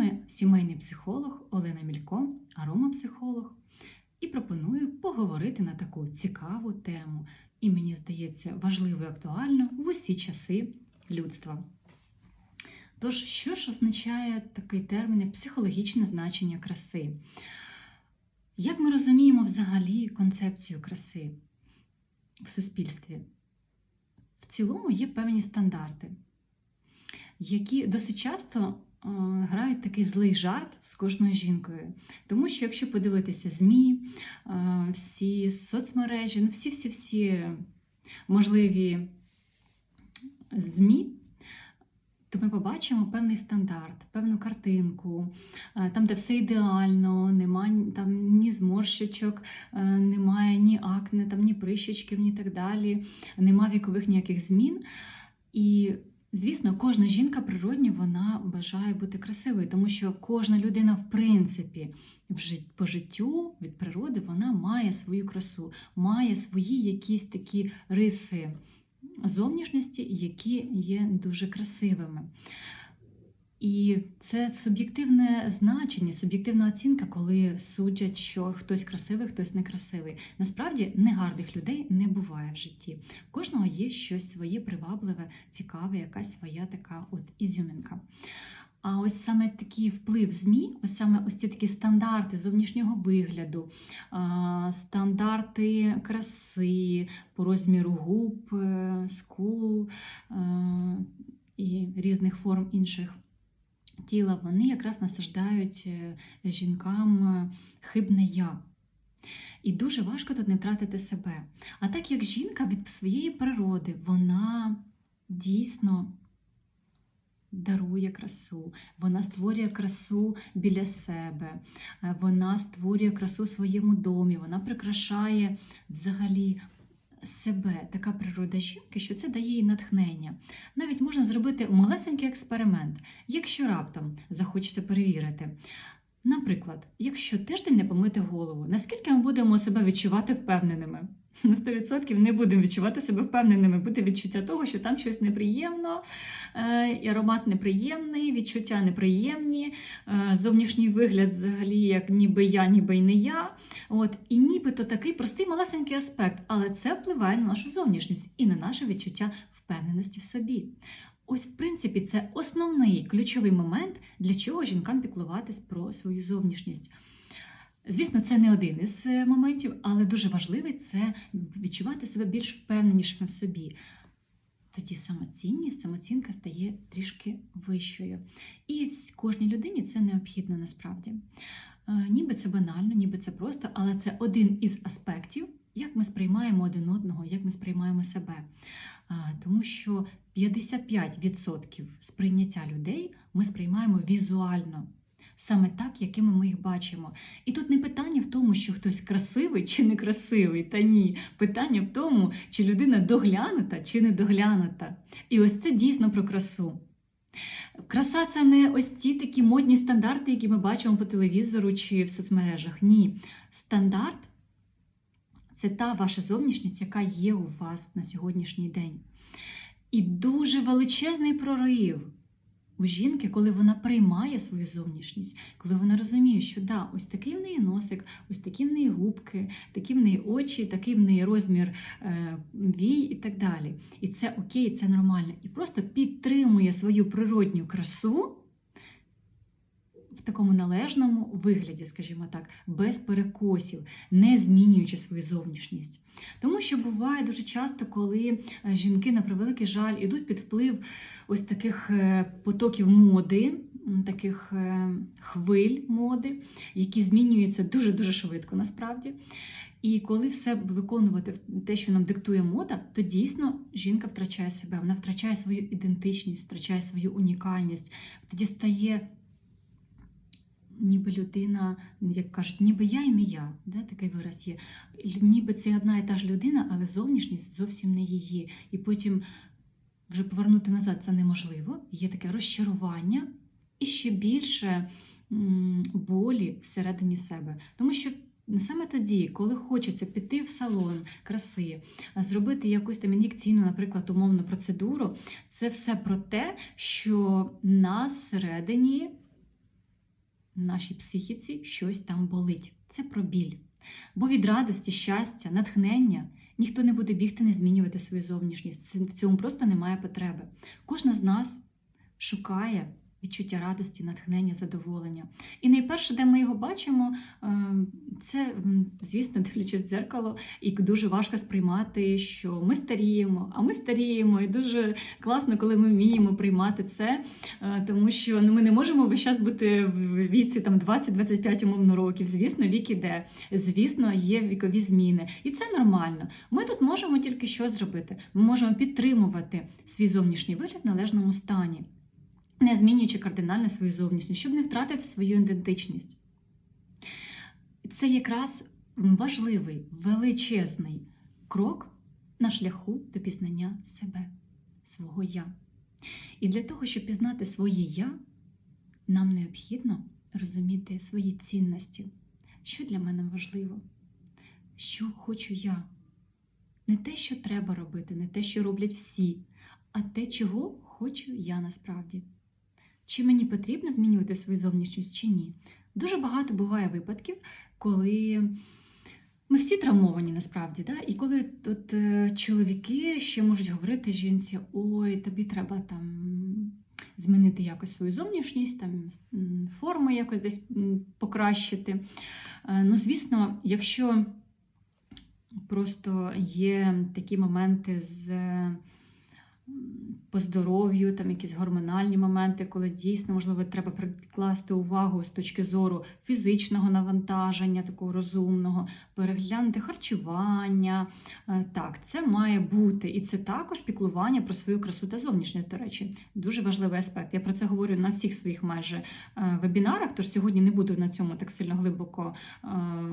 вами сімейний психолог Олена Мілько, аромапсихолог, і пропоную поговорити на таку цікаву тему, і мені здається, важливо і актуально в усі часи людства. Тож, що ж означає такий термін, як психологічне значення краси? Як ми розуміємо взагалі концепцію краси в суспільстві? В цілому є певні стандарти, які досить часто грають такий злий жарт з кожною жінкою. Тому що, якщо подивитися ЗМІ, е, всі соцмережі, ну всі-всі-всі можливі ЗМІ, то ми побачимо певний стандарт, певну картинку, е, там, де все ідеально, немає там ні зморщичок, е, немає ні акне, там, ні прищечків, ні так далі, нема вікових ніяких змін. І, звісно, кожна жінка природньо вона бажає бути красивою, тому що кожна людина, в принципі, в жит- по життю від природи вона має свою красу, має свої якісь такі риси зовнішності, які є дуже красивими. І це суб'єктивне значення, суб'єктивна оцінка, коли судять, що хтось красивий, хтось некрасивий. Насправді негарних людей не буває в житті. В кожного є щось своє привабливе, цікаве, якась своя така от ізюмінка. А ось саме такий вплив ЗМІ, ось саме ось ці такі стандарти зовнішнього вигляду, стандарти краси по розміру губ, е, скул е, і різних форм інших тіла, вони якраз насаждають е, жінкам е, хибне я. І дуже важко тут не втратити себе. А так як жінка від своєї природи, вона дійсно дарує красу, вона створює красу біля себе, е, вона створює красу в своєму домі, вона прикрашає взагалі себе, така природа жінки, що це дає їй натхнення. Навіть можна зробити малесенький експеримент, якщо раптом захочеться перевірити. Наприклад, якщо тиждень не помити голову, наскільки ми будемо себе відчувати впевненими? На 100% не будемо відчувати себе впевненими. Буде відчуття того, що там щось неприємно, е, аромат неприємний, відчуття неприємні, е, зовнішній вигляд взагалі, як ніби я, ніби й не я. От, і нібито такий простий малесенький аспект, але це впливає на нашу зовнішність і на наше відчуття впевненості в собі. Ось, в принципі, це основний ключовий момент, для чого жінкам піклуватись про свою зовнішність. Звісно, це не один із е, моментів, але дуже важливий це відчувати себе більш впевненішими в собі. Тоді самоцінність, самоцінка стає трішки вищою. І кожній людині це необхідно насправді. Е, Ніби це банально, ніби це просто, але це один із аспектів, як ми сприймаємо один одного, як ми сприймаємо себе. Тому що 55% сприйняття людей ми сприймаємо візуально. Саме так, якими ми їх бачимо. І тут не питання в тому, що хтось красивий чи некрасивий, та ні. Питання в тому, чи людина доглянута чи не доглянута. І ось це дійсно про красу. Краса це не ось ті такі модні стандарти, які ми бачимо по телевізору чи в соцмережах. Ні. Стандарт це та ваша зовнішність, яка є у вас на сьогоднішній день. І дуже величезний прорив у жінки, коли вона приймає свою зовнішність, коли вона розуміє, що да, ось такий в неї носик, ось такі в неї губки, такі в неї очі, такий в неї розмір е, вій і так далі. І це окей, це нормально. І просто підтримує свою природню красу такому належному вигляді, скажімо так, без перекосів, не змінюючи свою зовнішність. Тому що буває дуже часто, коли е, жінки, на превеликий жаль, ідуть під вплив ось таких е, потоків моди, таких е, хвиль моди, які змінюються дуже-дуже швидко насправді. І коли все виконувати те, що нам диктує мода, то дійсно жінка втрачає себе, вона втрачає свою ідентичність, втрачає свою унікальність, тоді стає ніби людина, як кажуть, ніби я і не я. Да, такий вираз є. Ніби це одна і та ж людина, але зовнішність зовсім не її. І потім вже повернути назад це неможливо. Є таке розчарування і ще більше болі всередині себе. Тому що саме тоді, коли хочеться піти в салон краси, зробити якусь там ін'єкційну, наприклад, умовну процедуру, це все про те, що нас всередині нашій психіці щось там болить. Це про біль. Бо від радості, щастя, натхнення ніхто не буде бігти, не змінювати свою зовнішність. В цьому просто немає потреби. Кожна з нас шукає відчуття радості, натхнення, задоволення. І найперше, де ми його бачимо, е, це, звісно, дивлячись в дзеркало, і дуже важко сприймати, що ми старіємо, а ми старіємо. І дуже класно, коли ми вміємо приймати це, е, тому що ну, ми не можемо весь час бути в віці там 20-25 умовно років. Звісно, вік іде. Звісно, є вікові зміни. І це нормально. Ми тут можемо тільки що зробити. Ми можемо підтримувати свій зовнішній вигляд в належному стані, не змінюючи кардинально свою зовнішність, щоб не втратити свою ідентичність. Це якраз важливий, величезний крок на шляху до пізнання себе, свого я. І для того, щоб пізнати своє я, нам необхідно розуміти свої цінності, що для мене важливо, що хочу я. Не те, що треба робити, не те, що роблять всі, а те, чого хочу я насправді. Чи мені потрібно змінювати свою зовнішність чи ні? Дуже багато буває випадків, коли ми всі травмовані насправді, да? і коли тут е, чоловіки ще можуть говорити жінці: ой, тобі треба там змінити якось свою зовнішність, там м, форму якось десь покращити. Е, Ну, звісно, якщо просто є такі моменти з по здоров'ю, там якісь гормональні моменти, коли дійсно можливо треба прикласти увагу з точки зору фізичного навантаження, такого розумного, переглянути харчування. Е, Так, це має бути, і це також піклування про свою красу та зовнішність. До речі, дуже важливий аспект. Я про це говорю на всіх своїх майже е, вебінарах. Тож сьогодні не буду на цьому так сильно глибоко е,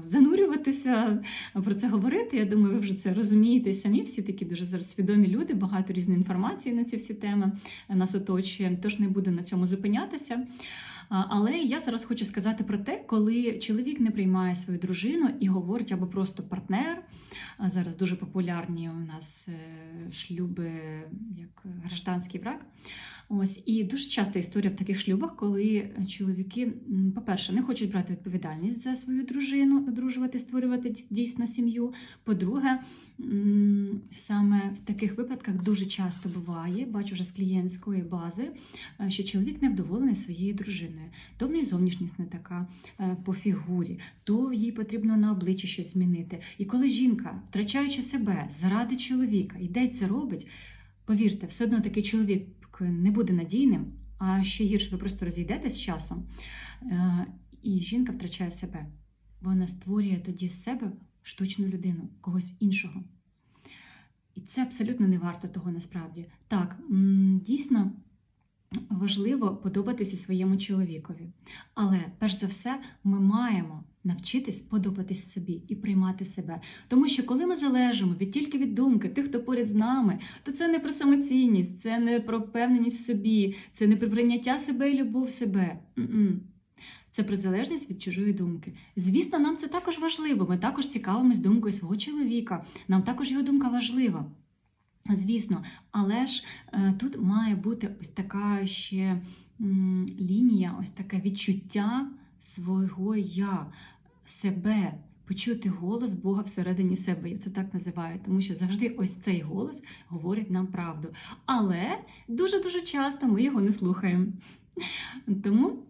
занурюватися, про це говорити. Я думаю, ви вже це розумієте самі. Всі такі дуже зараз свідомі люди, багато різної інформації на ці всі теми нас оточує. Тож не буду на цьому зупинятися. Але я зараз хочу сказати про те, коли чоловік не приймає свою дружину і говорить або просто партнер. Зараз дуже популярні у нас е, шлюби як гражданський брак. Ось і дуже часто історія в таких шлюбах, коли чоловіки, по-перше, не хочуть брати відповідальність за свою дружину, одружувати, створювати дійсно сім'ю. По-друге, саме в таких випадках дуже часто буває, бачу вже з клієнтської бази, е, що чоловік невдоволений своєю дружиною. То в неї зовнішність не така е, по фігурі, то їй потрібно на обличчі щось змінити. І коли жінка, втрачаючи себе заради чоловіка, йде це робить, повірте, все одно такий чоловік не буде надійним, а ще гірше, ви просто розійдетесь з часом, е, і жінка втрачає себе. Вона створює тоді з себе штучну людину, когось іншого. І це абсолютно не варто того насправді. Так, дійсно важливо подобатися своєму чоловікові. Але перш за все, ми маємо навчитись подобатись собі і приймати себе. Тому що коли ми залежимо від тільки від думки тих, хто поряд з нами, то це не про самоцінність, це не про впевненість в собі, це не про прийняття себе і любов себе. М-м. Це про залежність від чужої думки. Звісно, нам це також важливо. Ми також цікавимось думкою свого чоловіка. Нам також його думка важлива. Звісно, але ж е, тут має бути ось така ще лінія, ось таке відчуття свого я, себе, почути голос Бога всередині себе. Я це так називаю, тому що завжди ось цей голос говорить нам правду. Але дуже-дуже часто ми його не слухаємо. Тому.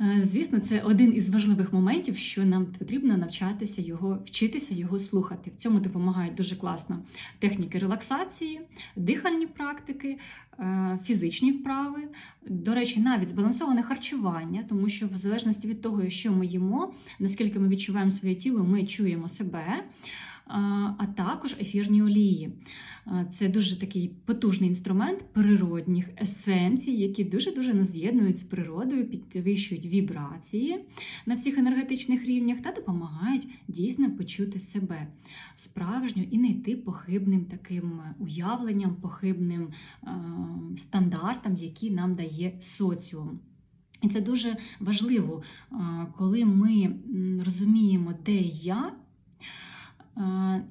Е, Звісно, це один із важливих моментів, що нам потрібно навчатися його, вчитися його слухати. В цьому допомагають дуже класно техніки релаксації, дихальні практики, е, фізичні вправи. До речі, навіть збалансоване харчування, тому що в залежності від того, що ми їмо, наскільки ми відчуваємо своє тіло, ми чуємо себе. А також ефірні олії. Це дуже такий потужний інструмент природних есенцій, які дуже-дуже нас з'єднують з природою, підвищують вібрації на всіх енергетичних рівнях та допомагають дійсно почути себе справжньо і не йти похибним таким уявленням, похибним стандартам, які нам дає соціум. І це дуже важливо, коли ми розуміємо, де я.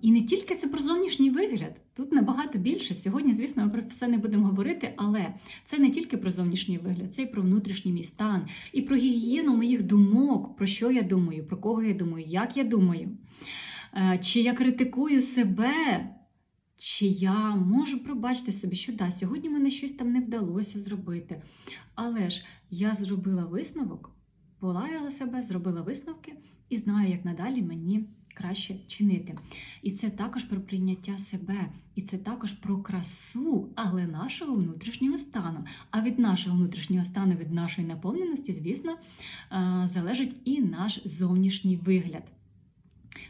І не тільки це про зовнішній вигляд, тут набагато більше. Сьогодні, звісно, ми про все не будемо говорити, але це не тільки про зовнішній вигляд, це і про внутрішній мій стан, і про гігієну моїх думок, про що я думаю, про кого я думаю, як я думаю, Е, чи я критикую себе. Чи я можу пробачити собі, що да, сьогодні мене щось там не вдалося зробити. Але ж я зробила висновок, полаяла себе, зробила висновки і знаю, як надалі мені краще чинити. І це також про прийняття себе, і це також про красу, але нашого внутрішнього стану. А від нашого внутрішнього стану, від нашої наповненості, звісно, е, залежить і наш зовнішній вигляд.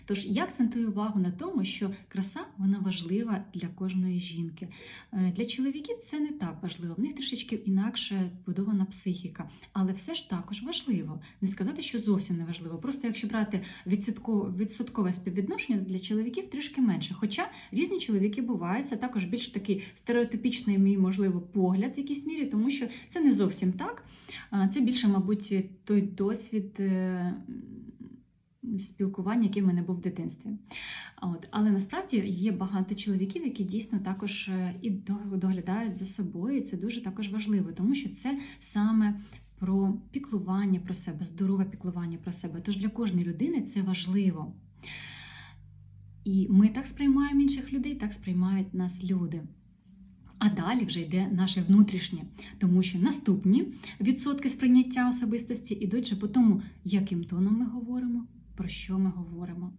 Тож я акцентую увагу на тому, що краса вона важлива для кожної жінки. Е, Для чоловіків це не так важливо, в них трішечки інакше будована психіка, але все ж також важливо. Не сказати, що зовсім не важливо. Просто якщо брати відсоткове, відсоткове співвідношення для чоловіків трішки менше. Хоча різні чоловіки бувають, це також більш такий стереотипічний мій, можливо, погляд в якійсь мірі, тому що це не зовсім так. Це більше, мабуть, той досвід. Спілкування, яке в мене був в дитинстві. От. Але насправді є багато чоловіків, які дійсно також е, і доглядають за собою. І це дуже також важливо, тому що це саме про піклування про себе, здорове піклування про себе. Тож для кожної людини це важливо. І ми так сприймаємо інших людей, так сприймають нас люди. А далі вже йде наше внутрішнє, тому що наступні відсотки сприйняття особистості йдуть вже по тому, яким тоном ми говоримо, про що ми говоримо.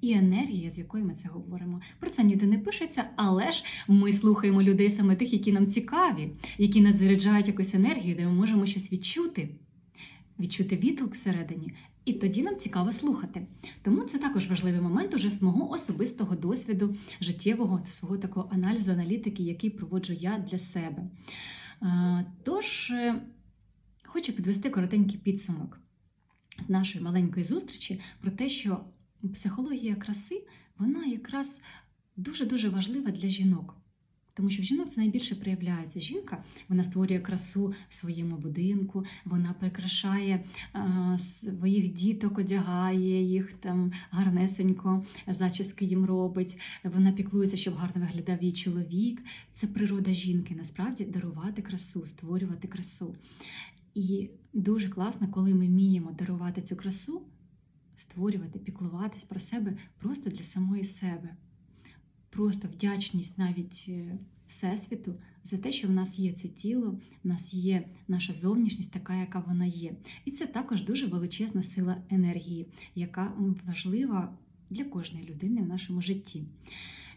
І енергія, з якою ми це говоримо. Про це ніде не пишеться, але ж ми слухаємо людей саме тих, які нам цікаві, які нас заряджають якусь енергію, де ми можемо щось відчути, відчути відгук всередині. І тоді нам цікаво слухати. Тому це також важливий момент уже з мого особистого досвіду, життєвого свого такого аналізу, аналітики, який проводжу я для себе. Е, Тож е, хочу підвести коротенький підсумок з нашої маленької зустрічі про те, що психологія краси вона якраз дуже-дуже важлива для жінок. Тому що в жінок це найбільше проявляється. Жінка вона створює красу в своєму будинку, вона прикрашає своїх діток, одягає їх там гарнесенько, зачіски їм робить. Вона піклується, щоб гарно виглядав її чоловік. Це природа жінки, насправді дарувати красу, створювати красу. І дуже класно, коли ми вміємо дарувати цю красу, створювати, піклуватись про себе просто для самої себе. Просто вдячність навіть е, Всесвіту за те, що в нас є це тіло, в нас є наша зовнішність, така, яка вона є. І це також дуже величезна сила енергії, яка важлива для кожної людини в нашому житті.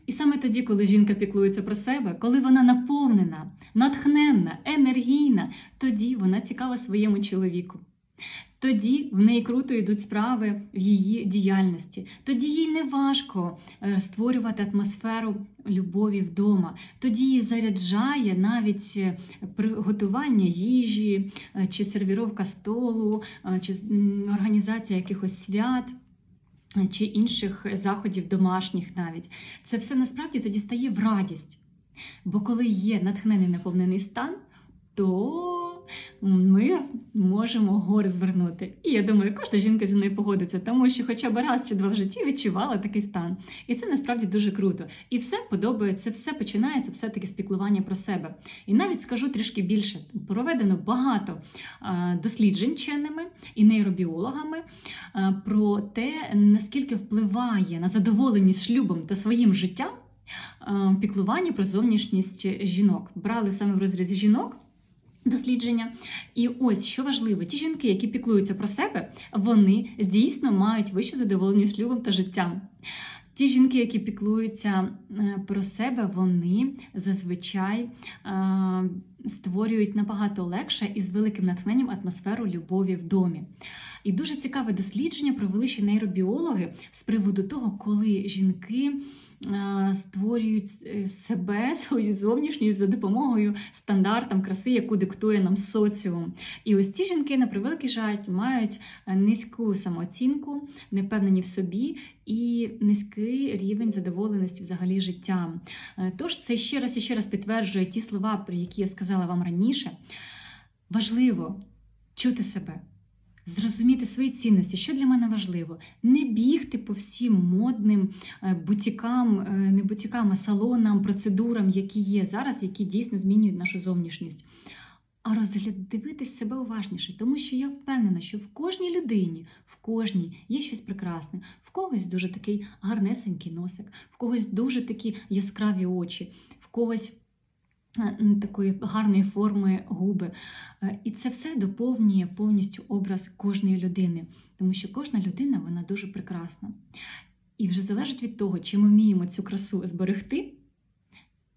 І саме тоді, коли жінка піклується про себе, коли вона наповнена, натхненна, енергійна, тоді вона цікава своєму чоловіку. Тоді в неї круто йдуть справи в її діяльності. Тоді їй не важко е, створювати атмосферу любові вдома. Тоді її заряджає навіть е, приготування їжі, е, чи сервіровка столу, чи організація якихось свят. Чи інших заходів домашніх навіть це все насправді тоді стає в радість. Бо коли є натхнений наповнений стан, то ми можемо гори звернути. І я думаю, кожна жінка зі мною погодиться, тому що хоча б раз чи два в житті відчувала такий стан. І це насправді дуже круто. І все подобається, все починається все-таки з піклування про себе. І навіть скажу трішки більше: проведено багато досліджень вченими і нейробіологами про те, наскільки впливає на задоволеність шлюбом та своїм життям піклування про зовнішність жінок. Брали саме в розрізі жінок. Дослідження, і ось що важливо, ті жінки, які піклуються про себе, вони дійсно мають вищу задоволеність шлюбом та життям. Ті жінки, які піклуються е, про себе, вони зазвичай е, створюють набагато легше і з великим натхненням атмосферу любові в домі. І дуже цікаве дослідження провели ще нейробіологи з приводу того, коли жінки створюють е, себе, свою зовнішність за допомогою стандартам краси, яку диктує нам соціум. І ось ці жінки, на превеликий жаль, мають е, низьку самооцінку, не впевнені в собі і низький рівень задоволеності взагалі життям. Е, Тож це ще раз і ще раз підтверджує ті слова, про які я сказала вам раніше. Важливо чути себе, зрозуміти свої цінності, що для мене важливо, не бігти по всім модним е, бутікам, е, не бутікам, а салонам, процедурам, які є зараз, які дійсно змінюють нашу зовнішність. А роздивитись себе уважніше, тому що я впевнена, що в кожній людині, в кожній є щось прекрасне, в когось дуже такий гарнесенький носик, в когось дуже такі яскраві очі, в когось такої гарної форми губи. Е, І це все доповнює повністю образ кожної людини, тому що кожна людина вона дуже прекрасна. І вже залежить від того, чи ми вміємо цю красу зберегти,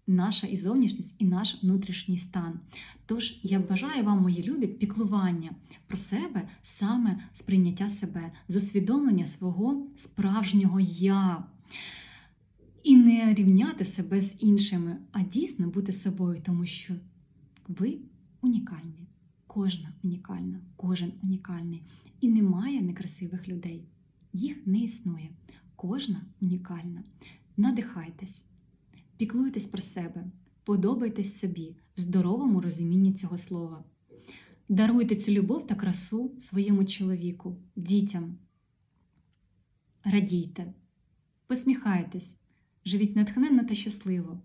наша і зовнішність, і наш внутрішній стан. Тож я бажаю вам, мої любі, піклування про себе, саме сприйняття себе, з усвідомлення свого справжнього я. І не рівняти себе з іншими, а дійсно бути собою, тому що ви унікальні. Кожна унікальна, кожен унікальний. І немає некрасивих людей. Їх не існує. Кожна унікальна. Надихайтесь, піклуйтесь про себе, подобайтесь собі в здоровому розумінні цього слова. Даруйте цю любов та красу своєму чоловіку, дітям. Радійте, посміхайтесь, живіть натхненно та щасливо.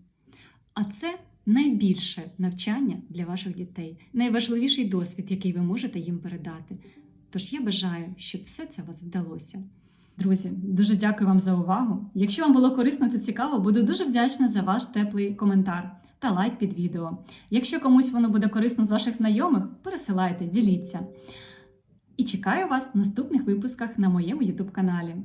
А це найбільше навчання для ваших дітей, найважливіший досвід, який ви можете їм передати. Тож я бажаю, щоб все це вас вдалося. Друзі, дуже дякую вам за увагу. Якщо вам було корисно та цікаво, буду дуже вдячна за ваш теплий коментар та лайк під відео. Якщо комусь воно буде корисно з ваших знайомих, пересилайте, діліться. І чекаю вас в наступних випусках на моєму YouTube каналі.